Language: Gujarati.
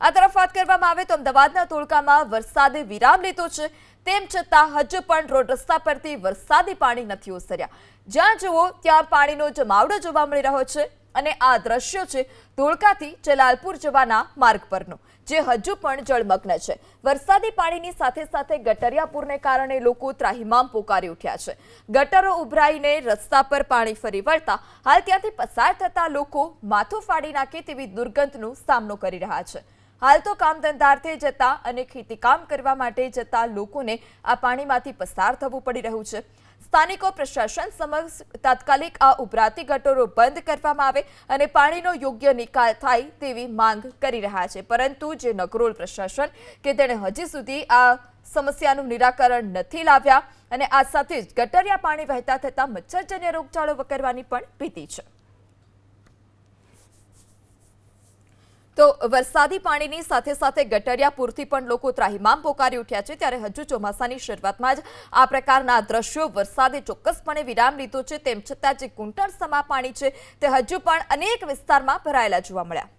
આ તરફ વાત કરવામાં આવે તો અમદાવાદના ધોળકામાં વરસાદે વિરામ લીધો છે. તેમ છતાં હજુ પણ રોડ રસ્તા પરથી વરસાદી પાણી નથી ઓસર્યા. જ્યાં જુઓ ત્યાં પાણીનો જમાવડો જોવા મળી રહ્યો છે અને આ દ્રશ્યો છે ધોળકાથી જલાલપુર જવાના માર્ગ પરનો, જે હજુ પણ જળમગ્ન છે. વરસાદી પાણીની સાથે સાથે ગટરિયાપુરને કારણે લોકો ત્રાહિમામ પોકારી ઉઠ્યા છે. ગટરો ઉભરાઈને રસ્તા પર પાણી ફરી વળતા હાલ ત્યાંથી પસાર થતા લોકો માથું ફાડી નાખે તેવી દુર્ગંધનો સામનો કરી રહ્યા છે. હાલ તો કામ ધંધાર્થે જતા અને ખેતીકામ કરવા માટે જતા લોકોને આ પાણીમાંથી પસાર થવું પડી રહ્યું છે. સ્થાનિકો પ્રશાસન સમક્ષ તાત્કાલિક આ ઉભરાતી ગટરો બંધ કરવામાં આવે અને પાણીનો યોગ્ય નિકાલ થાય તેવી માંગ કરી રહ્યા છે. પરંતુ જે નકરોલ પ્રશાસન કે તેણે હજી સુધી આ સમસ્યાનું નિરાકરણ નથી લાવ્યા અને આ સાથે જ ગટરિયા પાણી વહેતા થતા મચ્છરજન્ય રોગચાળો વકરવાની પણ ભીતિ છે. તો વરસાદી પાણીની સાથે સાથે ગટરિયા પૂરથી પણ લોકો ત્રાહિમામ પોકારી ઉઠ્યા છે ત્યારે હજુ ચોમાસાની શરૂઆતમાં જ આ પ્રકારના દ્રશ્યો વરસાદે ચોક્કસપણે વિરામ લીધો છે. તેમ છતાં જે કુંટણ સમા પાણી છે તે હજુ પણ અનેક વિસ્તારમાં ભરાયેલા જોવા મળ્યા.